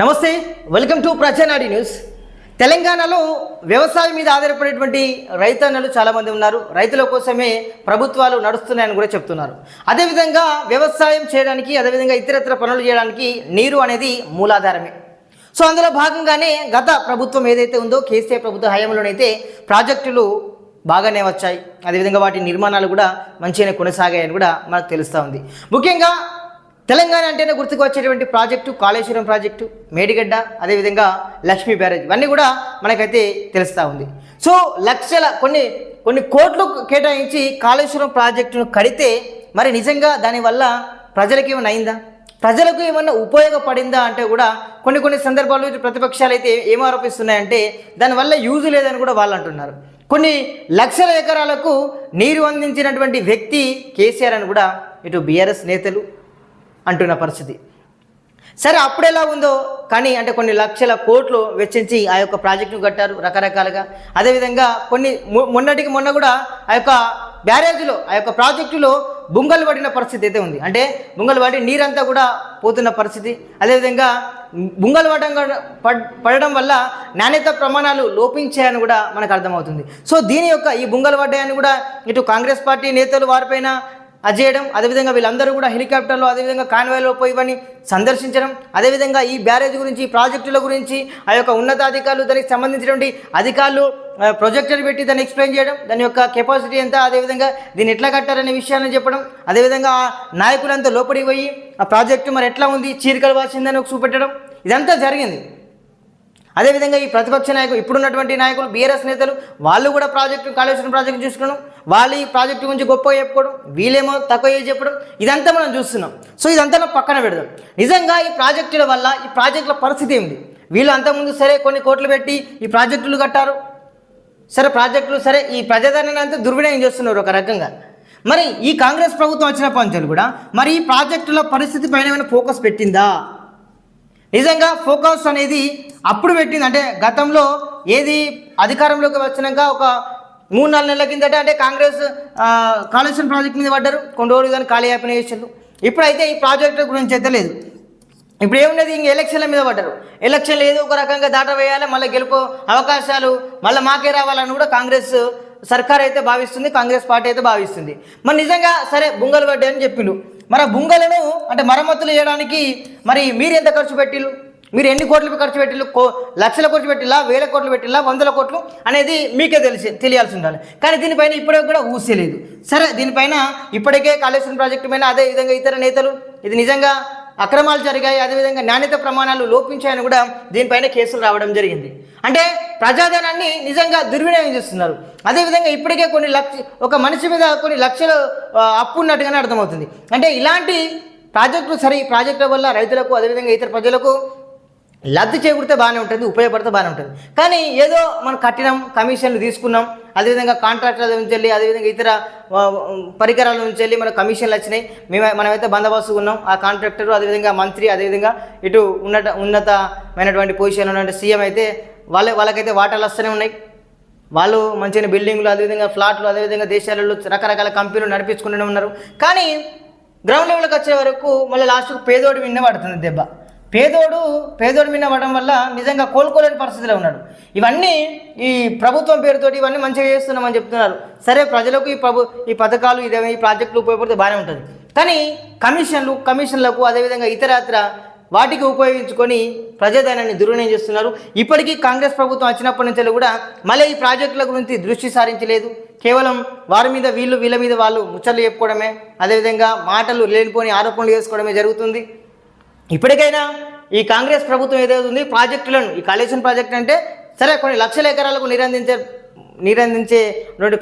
నమస్తే welcome to ప్రజానాడి news తెలంగాణలో వ్యవసాయం మీద ఆధారపడేటువంటి రైతన్నలు చాలామంది ఉన్నారు. రైతుల కోసమే ప్రభుత్వాలు నడుస్తున్నాయని కూడా చెప్తున్నారు. అదేవిధంగా వ్యవసాయం చేయడానికి అదేవిధంగా ఇతరత్ర పనులు చేయడానికి నీరు అనేది మూలాధారమే. సో అందులో భాగంగానే గత ప్రభుత్వం ఏదైతే ఉందో కేసీఆర్ ప్రభుత్వ హయాంలోనైతే ప్రాజెక్టులు బాగానే వచ్చాయి. అదేవిధంగా వాటి నిర్మాణాలు కూడా మంచిగానే కొనసాగాయని కూడా మనకు తెలుస్తూ ఉంది. ముఖ్యంగా తెలంగాణ అంటేనే గుర్తుకు వచ్చేటువంటి ప్రాజెక్టు కాళేశ్వరం ప్రాజెక్టు మేడిగడ్డ అదేవిధంగా లక్ష్మీ బ్యారేజ్. ఇవన్నీ కూడా మనకైతే తెలుస్తూ ఉంది. సో లక్షల కొన్ని కొన్ని కోట్లు కేటాయించి కాళేశ్వరం ప్రాజెక్టును కడితే మరి నిజంగా దానివల్ల ప్రజలకి ఏమైనా అయిందా? ప్రజలకు ఏమన్నా ఉపయోగపడిందా అంటే కూడా కొన్ని కొన్ని సందర్భాల్లో ప్రతిపక్షాలు అయితే ఏం ఆరోపిస్తున్నాయంటే దానివల్ల యూజ్ లేదని కూడా వాళ్ళు అంటున్నారు. కొన్ని లక్షల ఎకరాలకు నీరు అందించినటువంటి వ్యక్తి కేసీఆర్ అని కూడా ఇటు బీఆర్ఎస్ నేతలు అంటున్న పరిస్థితి. సరే అప్పుడు ఎలా ఉందో? కానీ అంటే కొన్ని లక్షల కోట్లు వెచ్చించి ఆ యొక్క ప్రాజెక్టును కట్టారు రకరకాలుగా. అదేవిధంగా కొన్ని మొన్నటికి మొన్న కూడా ఆ యొక్క బ్యారేజ్లో ఆ యొక్క ప్రాజెక్టులో బుంగలు పడిన పరిస్థితి అయితే ఉంది. అంటే బుంగలు పడి నీరంతా కూడా పోతున్న పరిస్థితి. అదేవిధంగా బుంగలు పడడం పడ్- పడడం వల్ల నాణ్యత ప్రమాణాలు లోపించాయని కూడా మనకు అర్థమవుతుంది. సో దీని యొక్క ఈ బుంగలు పడ్డాయని కూడా ఇటు కాంగ్రెస్ పార్టీ నేతలు వారిపైన అది చేయడం అదేవిధంగా వీళ్ళందరూ కూడా హెలికాప్టర్లో అదేవిధంగా కాన్వాయ్లో పోయి ఇవన్నీ సందర్శించడం అదేవిధంగా ఈ బ్యారేజ్ గురించి ఈ ప్రాజెక్టుల గురించి ఆ యొక్క ఉన్నతాధికారులు దానికి సంబంధించినటువంటి అధికారులు ప్రొజెక్టర్ పెట్టి దాన్ని ఎక్స్ప్లెయిన్ చేయడం దాని యొక్క కెపాసిటీ ఎంత అదేవిధంగా దీన్ని ఎట్లా కట్టారనే విషయాన్ని చెప్పడం అదేవిధంగా ఆ నాయకులంతా లోపలికి పోయి ఆ ప్రాజెక్టు మరి ఎట్లా ఉంది చీరికలు వాసిందని ఒక చూపెట్టడం ఇదంతా జరిగింది. అదేవిధంగా ఈ ప్రతిపక్ష నాయకులు ఇప్పుడున్నటువంటి నాయకులు బీఆర్ఎస్ నేతలు వాళ్ళు కూడా ప్రాజెక్టు కాళేశ్వరం ప్రాజెక్టు చూసుకోవడం వాళ్ళు ఈ ప్రాజెక్టు గురించి గొప్పగా చెప్పుకోవడం వీళ్ళేమో తక్కువ చేసి చెప్పడం ఇదంతా మనం చూస్తున్నాం. సో ఇదంతా మనం పక్కన పెడదాం. నిజంగా ఈ ప్రాజెక్టుల వల్ల ఈ ప్రాజెక్టుల పరిస్థితి ఏమిటి? వీళ్ళు అంతకుముందు సరే కొన్ని కోట్లు పెట్టి ఈ ప్రాజెక్టులు కట్టారు. సరే ప్రాజెక్టులు సరే ఈ ప్రజాదరణ అంతా దుర్వినియోగం చేస్తున్నారు ఒక రకంగా. మరి ఈ కాంగ్రెస్ ప్రభుత్వం వచ్చిన పంచాలు కూడా మరి ఈ ప్రాజెక్టుల పరిస్థితి పైన ఏమైనా ఫోకస్ పెట్టిందా? నిజంగా ఫోకస్ అనేది అప్పుడు పెట్టింది. అంటే గతంలో ఏది అధికారంలోకి వచ్చినాక ఒక మూడు నాలుగు నెలల కిందట అంటే కాంగ్రెస్ ఆ, కాళేశ్వరం ప్రాజెక్ట్ మీద పడ్డారు. కొన్ని రోజులు కానీ ఖాళీ అయిపోయిన చేసారు ఇప్పుడైతే ఈ ప్రాజెక్టు గురించి అయితే లేదు. ఇప్పుడు ఏమున్నది? ఇంక ఎలక్షన్ల మీద పడ్డారు. ఎలక్షన్లు ఏదో ఒక రకంగా దాటవేయాలి మళ్ళీ గెలుపు అవకాశాలు మళ్ళీ మాకే రావాలని కూడా కాంగ్రెస్ సర్కార్ అయితే భావిస్తుంది కాంగ్రెస్ పార్టీ అయితే భావిస్తుంది. మరి నిజంగా సరే బుంగలు పడ్డాయని చెప్పిండు మరి బుంగలను అంటే మరమ్మతులు చేయడానికి మరి మీరు ఎంత ఖర్చు పెట్టిళ్ళు మీరు ఎన్ని కోట్లు ఖర్చు పెట్టిళ్ళు కో లక్షల ఖర్చు పెట్టిలా వేల కోట్లు పెట్టిలా వందల కోట్లు? అనేది మీకే తెలిసి తెలియాల్సి ఉండాలి కానీ దీనిపైన ఇప్పటికి కూడా ఊసేలేదు సరే దీనిపైన ఇప్పటికే కాళేశ్వరం ప్రాజెక్టు పైన అదే విధంగా ఇతర నేతలు ఇది నిజంగా అక్రమాలు జరిగాయి అదేవిధంగా నాణ్యత ప్రమాణాలు లోపించాయని కూడా దీనిపైన కేసులు రావడం జరిగింది. అంటే ప్రజాధనాన్ని నిజంగా దుర్వినియోగం చేస్తున్నారు. అదేవిధంగా ఇప్పటికే కొన్ని లక్ష ఒక మనిషి మీద కొన్ని లక్షలు అప్పు ఉన్నట్టుగానే అర్థమవుతుంది. అంటే ఇలాంటి ప్రాజెక్టులు సరే ఈ ప్రాజెక్టుల వల్ల రైతులకు అదేవిధంగా ఇతర ప్రజలకు లబ్ధి చేకూరితే బాగానే ఉంటుంది ఉపయోగపడితే బాగానే ఉంటుంది. కానీ ఏదో మనం కట్టినాం కమిషన్లు తీసుకున్నాం అదేవిధంగా కాంట్రాక్టర్ల నుంచి వెళ్ళి అదేవిధంగా ఇతర పరికరాల నుంచి వెళ్ళి మన కమిషన్లు వచ్చినాయి. మేము మనమైతే బందోబస్తు ఉన్నాం. ఆ కాంట్రాక్టర్ అదేవిధంగా మంత్రి అదేవిధంగా ఇటు ఉన్నత ఉన్నతమైనటువంటి పొజిషన్లో ఉన్నటువంటి సీఎం అయితే వాళ్ళ వాళ్ళకైతే వాటాలు వస్తూనే ఉన్నాయి. వాళ్ళు మంచిగా బిల్డింగ్లు అదేవిధంగా ఫ్లాట్లు అదేవిధంగా దేశాలలో రకరకాల కంపెనీలు నడిపించుకుంటూనే ఉన్నారు. కానీ గ్రౌండ్ లెవెల్కి వచ్చే వరకు మళ్ళీ లాస్ట్కు పేదోడి విన్న పడుతుంది దెబ్బ. పేదోడు పేదోడి మీద పడడం వల్ల నిజంగా కోలుకోలేని పరిస్థితిలో ఉన్నాడు. ఇవన్నీ ఈ ప్రభుత్వం పేరుతోటి ఇవన్నీ మంచిగా చేస్తున్నామని చెప్తున్నారు. సరే ప్రజలకు ఈ ప్రభు ఈ పథకాలు ఇదే ఈ ప్రాజెక్టులు ఉపయోగపడితే బాగానే ఉంటుంది. కానీ కమిషన్లు కమిషన్లకు అదేవిధంగా ఇతరత్ర వాటికి ఉపయోగించుకొని ప్రజాధనాన్ని దుర్వినియోగం చేస్తున్నారు. ఇప్పటికీ కాంగ్రెస్ ప్రభుత్వం వచ్చినప్పటి నుంచి కూడా మళ్ళీ ఈ ప్రాజెక్టుల గురించి దృష్టి సారించలేదు. కేవలం వారి మీద వీళ్ళు వీళ్ళ మీద వాళ్ళు ముచ్చట్లు చెప్పుకోవడమే అదేవిధంగా మాటలు లేనిపోని ఆరోపణలు చేసుకోవడమే జరుగుతుంది. ఇప్పటికైనా ఈ కాంగ్రెస్ ప్రభుత్వం ఏదైతే ఉంది ప్రాజెక్టులను ఈ కాళేశ్వరం ప్రాజెక్ట్ అంటే సరే కొన్ని లక్షల ఎకరాలకు నీరందించే నీరందించే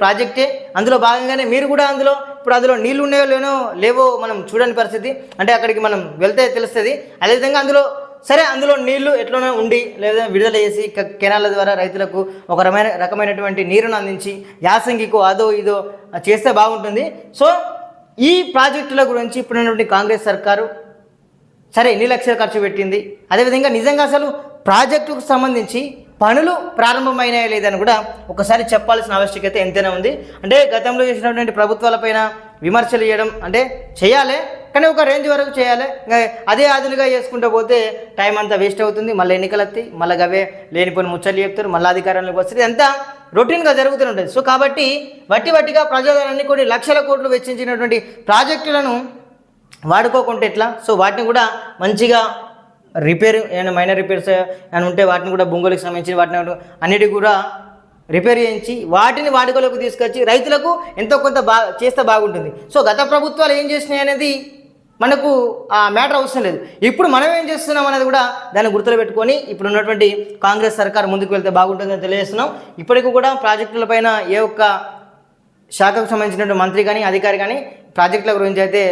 ప్రాజెక్టే. అందులో భాగంగానే మీరు కూడా అందులో ఇప్పుడు అందులో నీళ్ళు ఉన్నాయో లేనో లేవో మనం చూడని పరిస్థితి. అంటే అక్కడికి మనం వెళ్తే తెలుస్తుంది. అదేవిధంగా అందులో సరే అందులో నీళ్ళు ఎట్లనో ఉండి లేదా విడుదల చేసి కెనాల ద్వారా రైతులకు ఒక రకమైన రకమైనటువంటి నీరును అందించి యాసంగికో అదో ఇదో చేస్తే బాగుంటుంది. సో ఈ ప్రాజెక్టుల గురించి ఇప్పుడున్నటువంటి కాంగ్రెస్ సర్కారు సరే ఎన్ని లక్షలు ఖర్చు పెట్టింది? అదేవిధంగా నిజంగా అసలు ప్రాజెక్టుకు సంబంధించి పనులు ప్రారంభమైనాయా లేదని కూడా ఒకసారి చెప్పాల్సిన ఆవశ్యకత ఎంతైనా ఉంది. అంటే గతంలో చేసినటువంటి ప్రభుత్వాలపైన విమర్శలు చేయడం అంటే చేయాలి కానీ ఒక రేంజ్ వరకు చేయాలి. ఇంకా అదే ఆదులుగా చేసుకుంటూ పోతే టైం అంతా వేస్ట్ అవుతుంది. మళ్ళీ ఎన్నికలు వస్తాయి మళ్ళీ అవే లేనిపోయిన ముచ్చట్లు చెప్తారు మళ్ళీ అధికారంలోకి వస్తుంది అంతా రొటీన్గా జరుగుతూనే ఉంటుంది. సో కాబట్టి వట్టి వట్టిగా ప్రజాధనాన్ని కొన్ని లక్షల కోట్లు వెచ్చించినటువంటి ప్రాజెక్టులను వాడుకోకుంటే ఎట్లా? సో వాటిని కూడా మంచిగా రిపేర్ ఏమైనా మైనర్ రిపేర్స్ ఏమైనా ఉంటే వాటిని కూడా బొంగులకు సంబంధించిన వాటిని అన్నిటి కూడా రిపేర్ చేయించి వాటిని వాడుకలోకి తీసుకొచ్చి రైతులకు ఎంతో కొంత బా చేస్తే బాగుంటుంది. సో గత ప్రభుత్వాలు ఏం చేసినాయి అనేది మనకు ఆ మ్యాటర్ అవసరం లేదు. ఇప్పుడు మనం ఏం చేస్తున్నాం అనేది కూడా దాన్ని గుర్తులో పెట్టుకొని ఇప్పుడు ఉన్నటువంటి కాంగ్రెస్ సర్కార్ ముందుకు వెళ్తే బాగుంటుందని తెలియజేస్తున్నాం. ఇప్పటికి కూడా ప్రాజెక్టులపైన ఏ ఒక్క శాఖకు సంబంధించినటువంటి మంత్రి కానీ అధికారి కానీ ప్రాజెక్టుల గురించి అయితే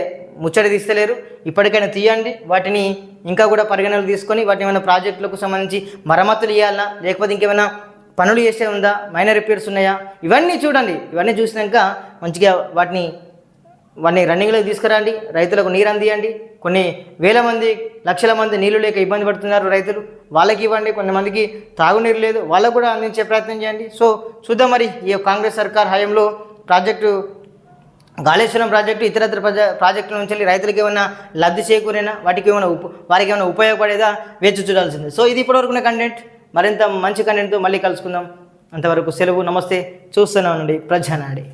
ముచ్చట తీస్తలేరు. ఇప్పటికైనా తీయండి. వాటిని ఇంకా కూడా పరిగణనలు తీసుకొని వాటిని ఏమైనా ప్రాజెక్టులకు సంబంధించి మరమ్మతులు ఇవ్వాలా లేకపోతే ఇంకేమైనా పనులు చేసే ఉందా? మైనర్ రిపేర్స్ ఉన్నాయా? ఇవన్నీ చూడండి. ఇవన్నీ చూసినాక మంచిగా వాటిని వాటిని రన్నింగ్లోకి తీసుకురండి. రైతులకు నీరు అందియండి. కొన్ని వేల మంది లక్షల మంది నీళ్ళు లేక ఇబ్బంది పడుతున్నారు రైతులు. వాళ్ళకి ఇవ్వండి. కొంతమందికి తాగునీరు లేదు. వాళ్ళకు కూడా అందించే ప్రయత్నం చేయండి. సో చూద్దాం మరి ఈ కాంగ్రెస్ సర్కార్ హయాంలో ప్రాజెక్టు కాళేశ్వరం ప్రాజెక్టు ఇతరత్ర ప్రజా ప్రాజెక్టుల నుంచి రైతులకు ఏమైనా లబ్ధి చేకూరేనా? వాటికి ఏమైనా ఉప వారికి ఏమైనా ఉపయోగపడేదా? వేచి చూడాల్సిందే. సో ఇది ఇప్పటివరకున్న కంటెంట్ మరింత మంచి కంటెంట్తో మళ్ళీ కలుసుకుందాం. అంతవరకు సెలవు నమస్తే. చూస్తూనే ఉండండి. ప్రజానాడి.